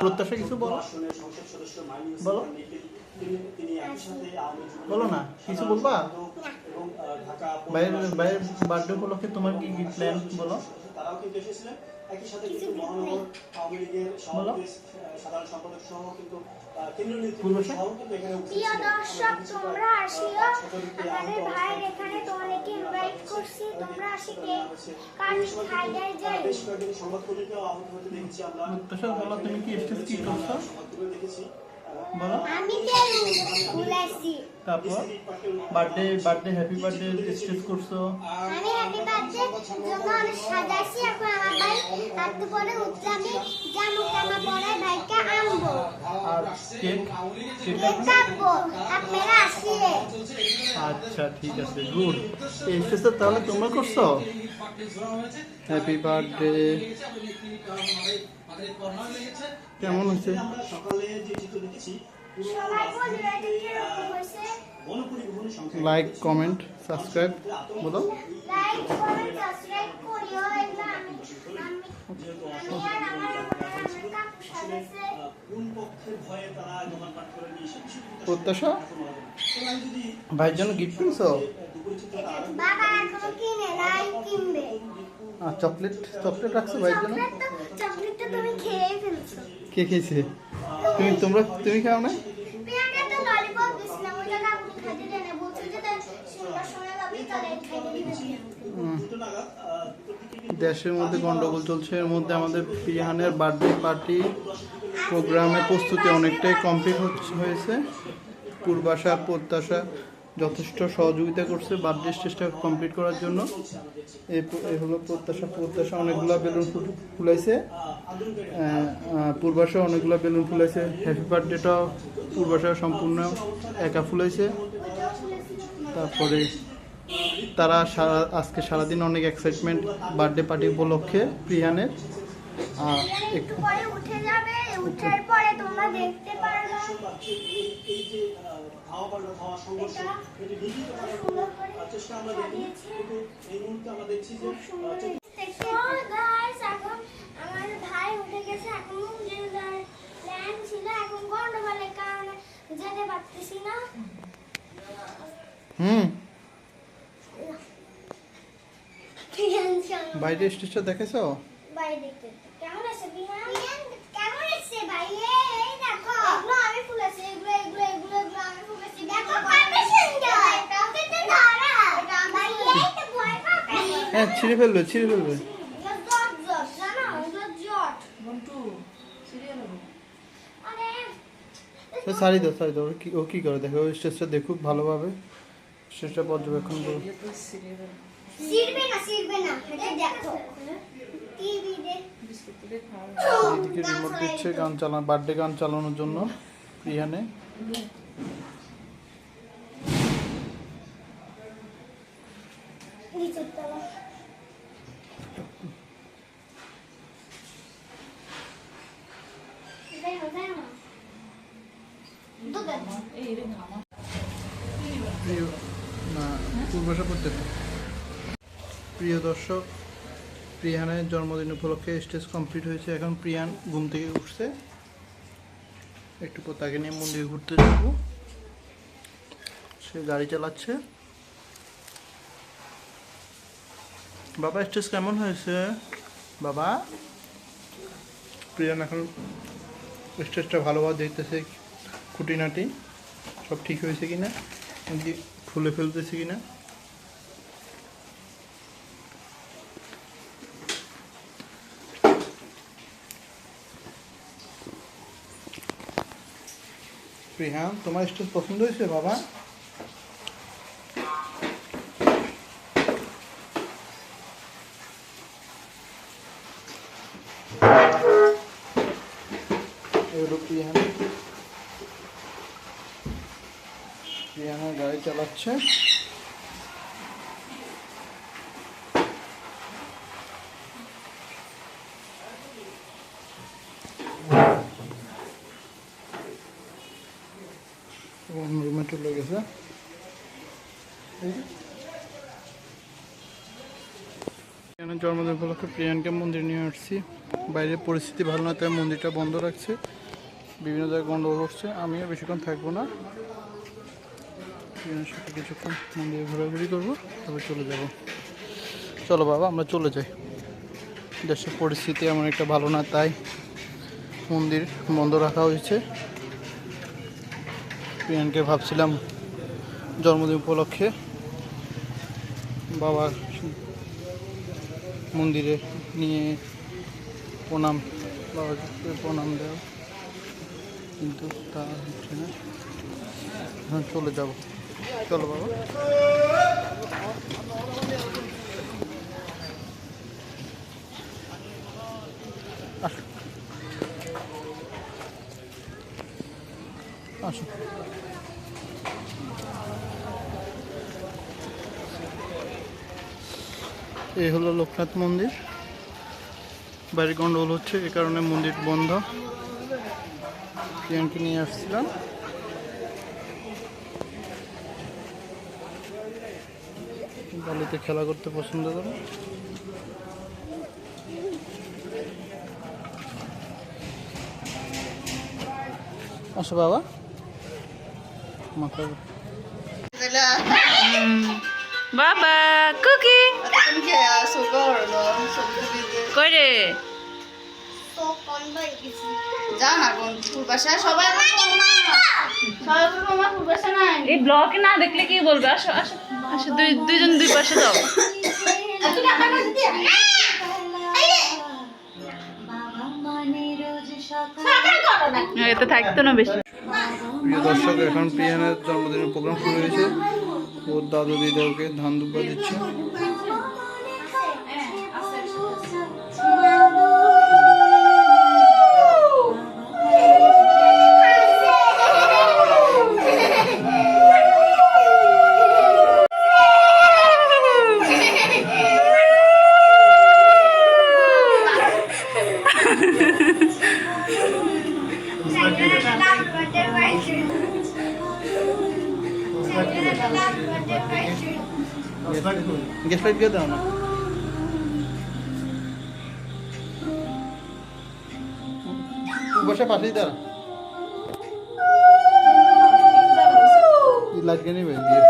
প্রত্যাশা কিছু বলো? বলো। বলো না, কিছু বলবা? বাইরের বাইরের বার্থডে উপলক্ষে তোমার কি কি প্ল্যান বলো। তারাও কিন্তু এসেছিলেন একই সাথে কিন্তু মহানগর আওয়ামী লীগের সভাপতি সাধারণ সম্পাদক সহ কিন্তু আহ, কেন্দ্রীয় নেতৃত্ব সহ কিন্তু এখানে উপস্থিত প্রিয়। দর্শক তোমরা আসিও। আমাদের ভাইয়ের এখানে তোমাদেরকে ইনভাইট করছি তোমরা আসি কেক কাটি যাই। বেশ কয়েকদিন সংবাদকর্মীকেও আহত হতে দেখেছি আমরা। বলো তুমি কি স্টেজ কি করছ? দেখেছি। বলো। তারপর? Birthday birthday happy birthday stage করছ। আমি হ্যাপি বার্থডে জন্য আমি সাজাইছি এখন আমার ভাই পরে জামু পরে ভাইকে আনব। আর কেক? কেক কেক কাটবো আপনারা আসিয়ে। আচ্ছা ঠিক আছে গুড। এই স্টেজটা তাহলে তোমরা করছ? হ্যাপি বার্থডে কেমন হয়েছে? আমরা সকালে যে চিত্র দেখেছি লাইক কমেন্ট সাবস্ক্রাইব বলো প্রত্যাশা? ভাইয়ের জন্য গিফট কিনছো? আর চকলেট চকলেট রাখছো ভাইয়ের জন্য? চকলেট তো চকলেট তো তুমি খেয়ে ফেলছো। কে খেয়েছে? তুমি তোমরা তুমি খাও না? পিয়াকে তো ললিপপ দিছিলাম ওইটা কাকু খাইতে দেয় না বলছে যে তার সুন্দর সোনা যাবে তাহলে খাইতে দিবে দুটো নাগাদ আহ, দুটোর দিকে কিন্তু দেশের মধ্যে গন্ডগোল চলছে এর মধ্যে আমাদের প্রিয়ানের বার্থডে পার্টি প্রোগ্রামের প্রস্তুতি অনেকটাই কমপ্লিট হয়েছে। পূর্বাশা প্রত্যাশা যথেষ্ট সহযোগিতা করছে বার্থডে স্টেজটা কমপ্লিট করার জন্য। এই হলো প্রত্যাশা প্রত্যাশা অনেকগুলো বেলুন ফুলাইছে। পূর্বাশা অনেকগুলো বেলুন ফুলাইছে। হ্যাপি বার্থডেটাও পূর্বাশা সম্পূর্ণ একা ফুলাইছে। তারপরে তারা সারা, আজকে সারাদিন অনেক এক্সাইটমেন্ট বার্থডে পার্টি উপলক্ষে প্রিয়ানের। আর এক- পরে উঠে যাবে উঠার পরে তোমরা দেখতে পারবে। চেষ্টা আমরা দেখি কিন্তু এই মুহূর্তে আমরা দেখছি যে হুম। বাইরে স্টেজটা দেখেছ? ভাই দেখতে। কেমন আছে বিহান কেমন আছে ভাই? এই দেখো। এগুলো আমি ফুলেছি এগুলো এগুলো এগুলো এগুলো আমি ফুলেছি দেখো কত সুন্দর। কিন্তু ধরা। ভাই এই তো ভয় পাবে। হ্যাঁ ছিঁড়ে ফেলবে ছিঁড়ে ফেলবে। এগুলো জট জট জানো? এগুলো জট। তো সারি দাও সারি দাও। ও কি ও কি করে? দেখো ওই স্টেজটা দেখুক ভালোভাবে। স্টেজটা পর্যবেক্ষণ করো সিরবে না সিরবে না। দেখো। দেখ দিচ্ছে গান চালানো বার্থডে গান চালানোর জন্য প্রিয়ানে প্রিয় দর্শক প্রিয়ানের জন্মদিন উপলক্ষে স্টেজ কমপ্লিট হয়েছে। এখন প্রিয়ান ঘুম থেকে উঠছে। একটু পর তাকে নিয়ে মন্দিরে ঘুরতে যাব। সে গাড়ি চালাচ্ছে। বাবা স্টেজ কেমন হয়েছে? বাবা? প্রিয়ান এখন স্টেজটা ভালোভাবে দেখতেছে, খুঁটিনাটি সব ঠিক হয়েছে কিনা? খুলে ফেলতেছে কিনা? রিহান তোমার স্টেজ পছন্দ হয়েছে বাবা? রিহান রিহানের গাড়ি চালাচ্ছে। রুমে চলে গেছে জন্মদিন উপলক্ষে প্রিয়ানকে মন্দির নিয়ে আসছি। বাইরের পরিস্থিতি ভালো না, তাই মন্দিরটা বন্ধ রাখছে। বিভিন্ন জায়গায় গন্ডগোল হচ্ছে, আমিও বেশিক্ষণ থাকব না। প্রিয়ানের সাথে কিছুক্ষণ মন্দিরে ঘোরাঘুরি করব, তারপর চলে যাব। চলো বাবা, আমরা চলে যাই। দেশের পরিস্থিতি এমন একটা ভালো না, তাই মন্দির বন্ধ রাখা হয়েছে। প্রিয়ানকে ভাবছিলাম জন্মদিন উপলক্ষে বাবার মন্দিরে নিয়ে প্রণাম বাবাকে প্রণাম দেওয়া। কিন্তু তা হচ্ছে না। এখন চলে যাব। চলো বাবা। আসো আসো। এই হলো লোকনাথ মন্দির। বাইরে গন্ডগোল হচ্ছে এ কারণে মন্দির বন্ধ। প্রিয়াঙ্কে নিয়ে আসছিলাম। বালিতে খেলা করতে পছন্দ করে। আসো বাবা। মাথা বাবা, কুকি! কই রে এই ব্লগ না দেখলে কি বলবে? আসো আসো আসো দুই দুইজন দুই পাশে যাও। এতে থাকতো না বেশি। প্রিয় দর্শক এখন প্রিয়ানের জন্মদিনের প্রোগ্রাম শুরু হয়েছে। ওর দাদু দিদা ওকে ধান দুব্বা দিচ্ছে। বসে পাশেই দাঁড়া লাইট কে নেবে দিয়ে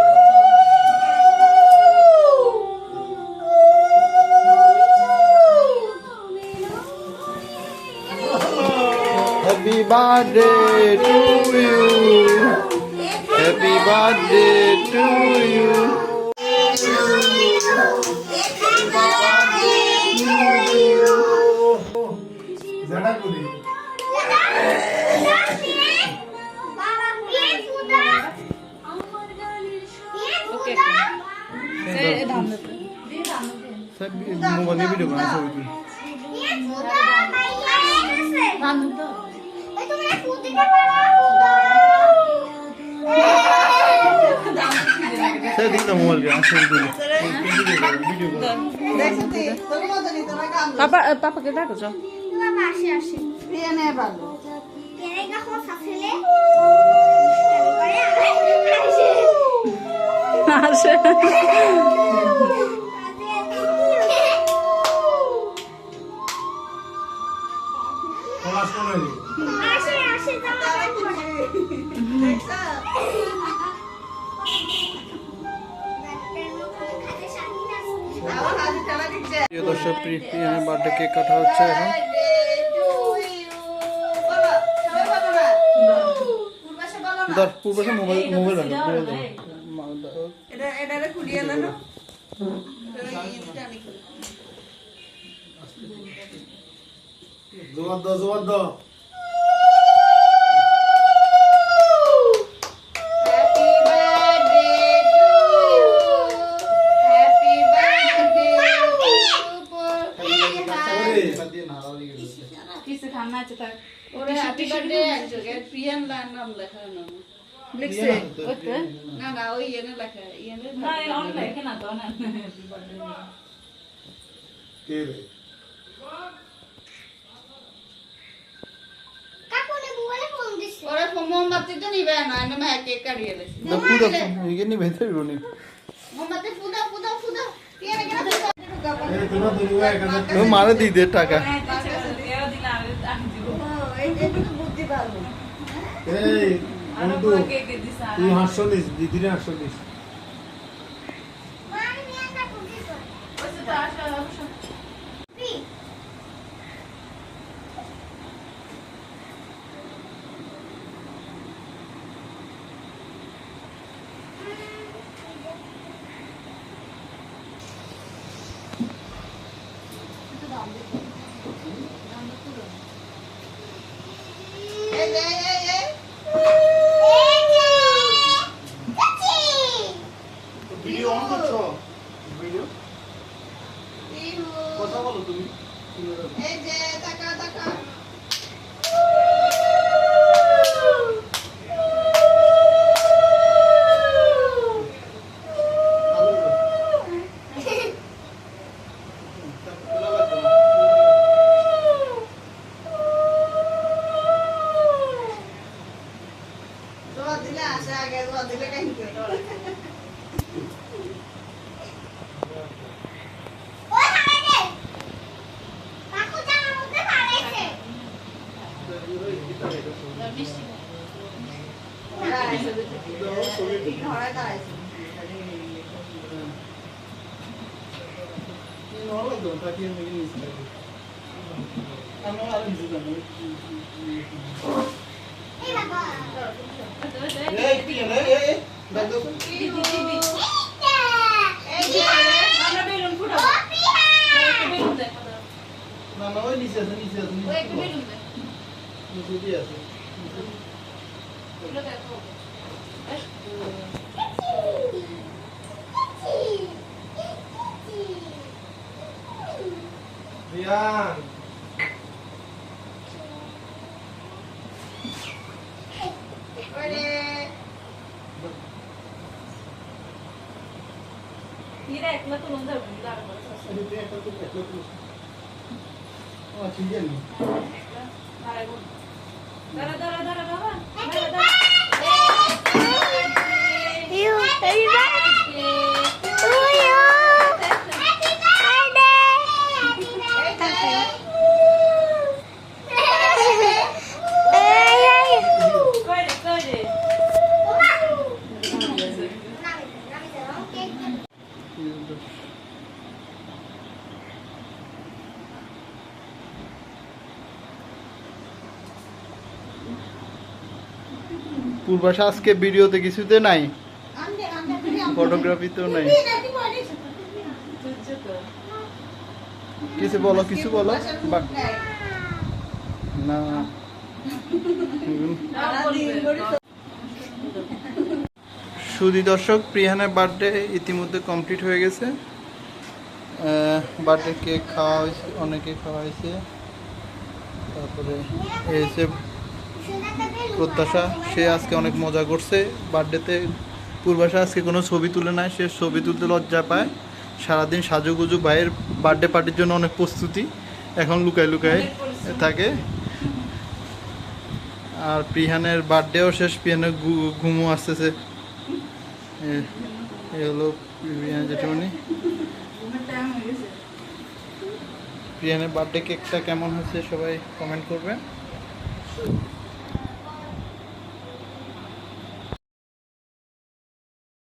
Happy birthday to you. Happy birthday to you. ওকে মোবাইলে ভিডিও বানা ছবি তুলি পাপাকে ডাকো যাও। আসে। প্রিয় দর্শক বার্থডে কেক কাটা হচ্ছে এখন বলো, সবাই বলো না। পূর্বাশা বলো না। ধর পূর্বাশে মোবাইল মোবাইল এটা এটারে খুলিয়ে নেন জোয়ার দাও জোয়ার দাও কিছু খান আছে থাক ওরে হ্যাপি বার্থডে একযোগে প্রিয়ান লাইন নাম লেখা না লিখছে ওইতে না না ওই ইয়েনে লেখা ইয়েনে না অনলাইন কেন তো না কাকু নে বুয়ালে ফোন দিছে ওরে মোমবাতি তো নিবে না এনে মা কেক কাটিয়ে না পুরো রুনি মোমবাতি ও মারে দি দে টাকা এই বন্ধু তুই হাসছিস দিদিরে হাসছো নিস মার নিয়ে কাকু দিছে পি এই এই এই এই এই যে চাচি ভিডিও অন করছ ভিডিও ইহু কথা বলো তুমি। এই যে টাকা টাকা দোয়া দিলে আসে আগে দোয়া দিলে কাহিনী করে ওই হারাইছে কাকু জামার মধ্যে হারাইছে দাঁড়াইছে ঘরে দাঁড়াইছে এই বাবা এই কি রে এই দেখ তো এইটা এই যে আমরা বেলুন ও ফুটাবো পিহা বেলুন দেখো না না ওই নিচে আছে নিচে আছে নিচে দিয়ে আছে ওরে এরা একলা তো লঙ্গা দাঁড়াবো ও ঠিক আছে দাঁড়া পূর্বাশা আজকে ভিডিওতে কিছুতে নাই। ফটোগ্রাফিতেও নাই। কিছু বলো কিছু বলো। না। না দর্শক প্রিয়ানের বার্থডে ইতিমধ্যে কমপ্লিট হয়ে গেছে। বার্থডে কেক খাওয়া হয়েছে অনেকে খাওয়া হয়েছে। তারপরে এই হচ্ছে প্রত্যাশা, সে আজকে অনেক মজা করছে। বার্থডেতে পূর্বাশা আজকে কোনো ছবি তুলে নাই, সে ছবি তুলতে লজ্জা পায়। সারাদিন সাজুগুজু, ভাইয়ের বার্থডে পার্টির জন্য অনেক প্রস্তুতি এখন লুকায় লুকায় থাকে। আর প্রিহানের বার্থডেও শেষ, প্রিহানের ঘুমও আসতেছে। এ- হলো জেঠুমনি প্রিয়ানের বার্থডে কেকটা কেমন হয়েছে সবাই কমেন্ট করবেন।